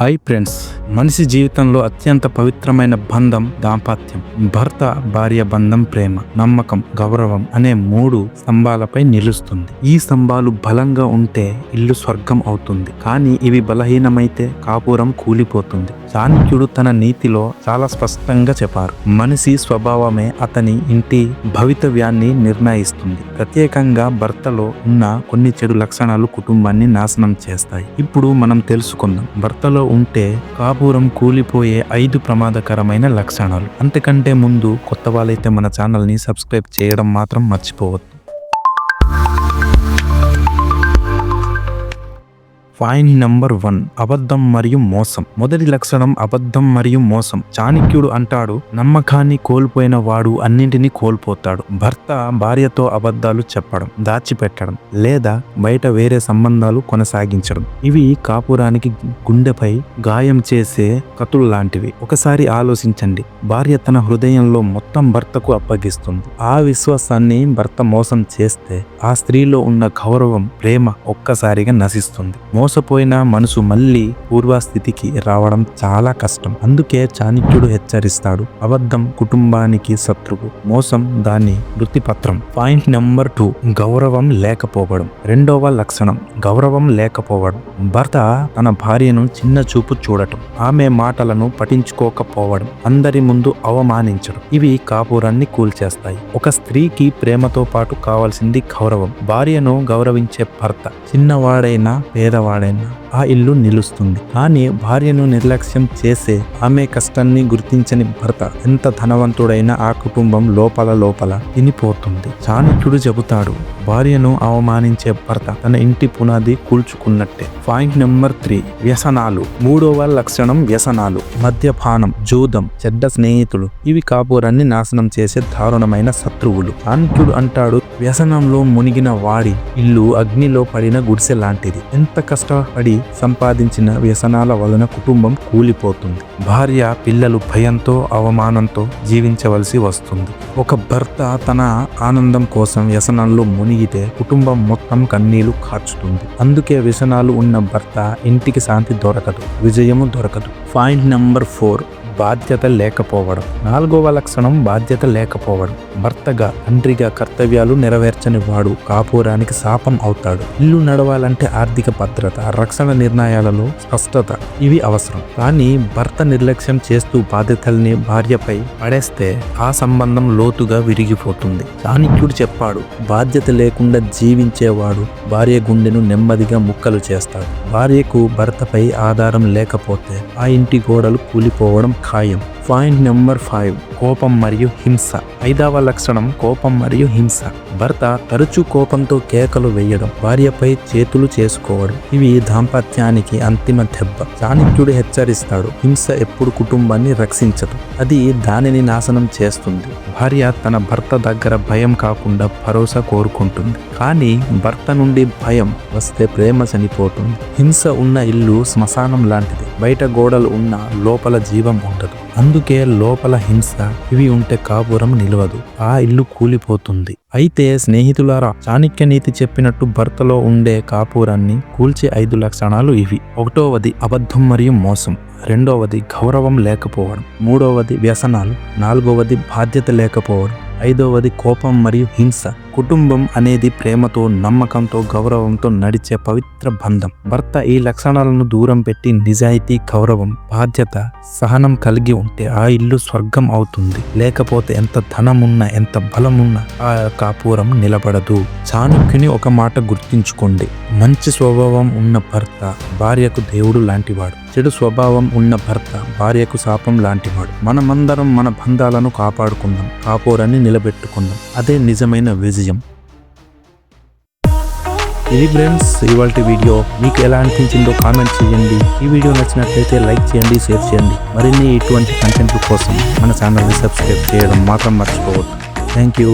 Hi friends మనిషి జీవితంలో అత్యంత పవిత్రమైన బంధం దాంపత్యం భర్త భార్య బంధం ప్రేమ నమ్మకం గౌరవం అనే మూడు స్తంభాలపై నిలుస్తుంది. ఈ స్తంభాలు బలంగా ఉంటే ఇల్లు స్వర్గం అవుతుంది. కానీ ఇవి బలహీనమైతే కాపురం కూలిపోతుంది. చాణక్యుడు తన నీతిలో చాలా స్పష్టంగా చెప్పారు. మనిషి స్వభావమే అతని ఇంటి భవితవ్యాన్ని నిర్ణయిస్తుంది. ప్రత్యేకంగా భర్తలో ఉన్న కొన్ని చెడు లక్షణాలు కుటుంబాన్ని నాశనం చేస్తాయి. ఇప్పుడు మనం తెలుసుకుందాం. భర్తలో ఉంటే కాపురం కూలిపోయే ఐదు ప్రమాదకరమైన లక్షణాలు. అంతకంటే ముందు కొత్త వాళ్ళైతే మన ఛానల్ని సబ్స్క్రైబ్ చేయడం మాత్రం మర్చిపోవద్దు. పాయింట్ నంబర్ వన్ అబద్ధం మరియు మోసం. మొదటి లక్షణం అబద్ధం మరియు మోసం. చాణక్యుడు అంటాడు నమ్మకాన్ని కోల్పోయిన వాడు అన్నింటినీ కోల్పోతాడు. భర్త భార్యతో అబద్ధాలు చెప్పడం దాచిపెట్టడం లేదా బయట వేరే సంబంధాలు కొనసాగించడం. ఇవి కాపురానికి గుండెపై గాయం చేసే కతులు లాంటివి. ఒకసారి ఆలోచించండి భార్య తన హృదయంలో మొత్తం భర్తకు అప్పగిస్తుంది. ఆ విశ్వాసాన్ని భర్త మోసం చేస్తే ఆ స్త్రీలో ఉన్న గౌరవం ప్రేమ ఒక్కసారిగా నశిస్తుంది. మోసపోయిన మనసు మళ్ళీ పూర్వస్థితికి రావడం చాలా కష్టం. అందుకే చాణిక్యుడు హెచ్చరిస్తాడు అబద్ధం కుటుంబానికి శత్రువు మోసం దాని వృత్తిపత్రం. పాయింట్ నెంబర్ టూ గౌరవం లేకపోవడం. రెండవ లక్షణం గౌరవం లేకపోవడం. భర్త తన భార్యను చిన్న చూపు చూడటం ఆమె మాటలను పఠించుకోకపోవడం అందరి ముందు అవమానించడం. ఇవి కాపురాన్ని కూల్చేస్తాయి. ఒక స్త్రీకి ప్రేమతో పాటు కావాల్సింది గౌరవం. భార్యను గౌరవించే భర్త చిన్నవాడైనా Marlène. ఆ ఇల్లు నిలుస్తుంది. కానీ భార్యను నిర్లక్ష్యం చేసే ఆమె కష్టాన్ని గుర్తించని భర్త ఎంత ధనవంతుడైనా ఆ కుటుంబం లోపల లోపల తినిపోతుంది చాణక్యుడు చెబుతాడు భార్యను అవమానించే భర్త తన ఇంటి పునాది కూల్చుకున్నట్టే. పాయింట్ నెంబర్ త్రీ వ్యసనాలు. మూడవ లక్షణం వ్యసనాలు. మద్యపానం జూదం చెడ్డ స్నేహితులు. ఇవి కాపురాన్ని నాశనం చేసే దారుణమైన శత్రువులు. చాణక్యుడు అంటాడు వ్యసనంలో మునిగిన వాడి ఇల్లు అగ్నిలో పడిన గుడిసె లాంటిది. ఎంత కష్టపడి సంపాదించిన వ్యసనాల వలన కుటుంబం కూలిపోతుంది. భార్య పిల్లలు భయంతో అవమానంతో జీవించవలసి వస్తుంది. ఒక భర్త తన ఆనందం కోసం వ్యసనంలో మునిగితే కుటుంబం మొత్తం కన్నీళ్ళు కార్చుతుంది. అందుకే వ్యసనాలు ఉన్న భర్త ఇంటికి శాంతి దొరకదు విజయము దొరకదు. Point number four. బాధ్యత లేకపోవడం. నాలుగవ లక్షణం బాధ్యత లేకపోవడం. భర్తగా తండ్రిగా కర్తవ్యాలు నెరవేర్చని వాడు కాపురానికి శాపం అవుతాడు. ఇల్లు నడవాలంటే ఆర్థిక భద్రత రక్షణ నిర్ణయాలలో స్పష్టత ఇవి అవసరం. కానీ భర్త నిర్లక్ష్యం చేస్తూ బాధ్యతల్ని భార్యపై పడేస్తే ఆ సంబంధం లోతుగా విరిగిపోతుంది. చాణిక్యుడు చెప్పాడు బాధ్యత లేకుండా జీవించేవాడు భార్య గుండెను నెమ్మదిగా ముక్కలు చేస్తాడు. భార్యకు భర్తపై ఆధారం లేకపోతే ఆ ఇంటి గోడలు కూలిపోవడం Hayım. పాయింట్ నెంబర్ ఫైవ్ కోపం మరియు హింస. ఐదవ లక్షణం కోపం మరియు హింస. భర్త తరచూ కోపంతో కేకలు వేయడం భార్యపై చేతులు చేసుకోవడం. ఇవి దాంపత్యానికి అంతిమ దెబ్బ. చాణిక్యుడు హెచ్చరిస్తాడు హింస ఎప్పుడు కుటుంబాన్ని రక్షించదు. అది దానిని నాశనం చేస్తుంది. భార్య తన భర్త దగ్గర భయం కాకుండా భరోసా కోరుకుంటుంది. కానీ భర్త నుండి భయం వస్తే ప్రేమ చనిపోతుంది. హింస ఉన్న ఇల్లు శ్మశానం లాంటిది. బయట గోడలు ఉన్న లోపల జీవం ఉండదు. అందుకే లోపల హింస ఇవి ఉంటే కాపురం నిలవదు. ఆ ఇల్లు కూలిపోతుంది. అయితే స్నేహితులారా చాణక్య నీతి చెప్పినట్టు భర్తలో ఉండే కాపురాన్ని కూల్చే ఐదు లక్షణాలు ఇవి. ఒకటోవది అబద్ధం మరియు మోసం. రెండవది గౌరవం లేకపోవడం. మూడవది వ్యసనాలు. నాలుగవది బాధ్యత లేకపోవడం. ఐదవది కోపం మరియు హింస. కుటుంబం అనేది ప్రేమతో నమ్మకంతో గౌరవంతో నడిచే పవిత్ర బంధం. భర్త ఈ లక్షణాలను దూరం పెట్టి నిజాయితీ గౌరవం బాధ్యత సహనం కలిగి ఉంటే ఆ ఇల్లు స్వర్గం అవుతుంది. లేకపోతే ఎంత ధనమున్నా ఎంత బలమున్నా ఆ కాపురం నిలబడదు. చాణుక్యుని ఒక మాట గుర్తించుకోండి. మంచి స్వభావం ఉన్న భర్త భార్యకు దేవుడు లాంటివాడు. చెడు స్వభావం ఉన్న భర్త భార్యకు శాపం లాంటివాడు. మనమందరం మన బంధాలను కాపాడుకుందాం కాపురాన్ని నిలబెట్టుకుందాం. అదే నిజమైన విజయం ఇది ఫ్రెండ్స్ ఇవాళ వీడియో మీకు ఎలా అనిపించిందో కామెంట్ చేయండి. ఈ వీడియో నచ్చినట్లయితే లైక్ చేయండి షేర్ చేయండి. మరిన్ని ఇటువంటి కంటెంట్ కోసం మన ఛానల్ని సబ్స్క్రైబ్ చేయడం మాత్రం మర్చిపోవద్దు. Thank you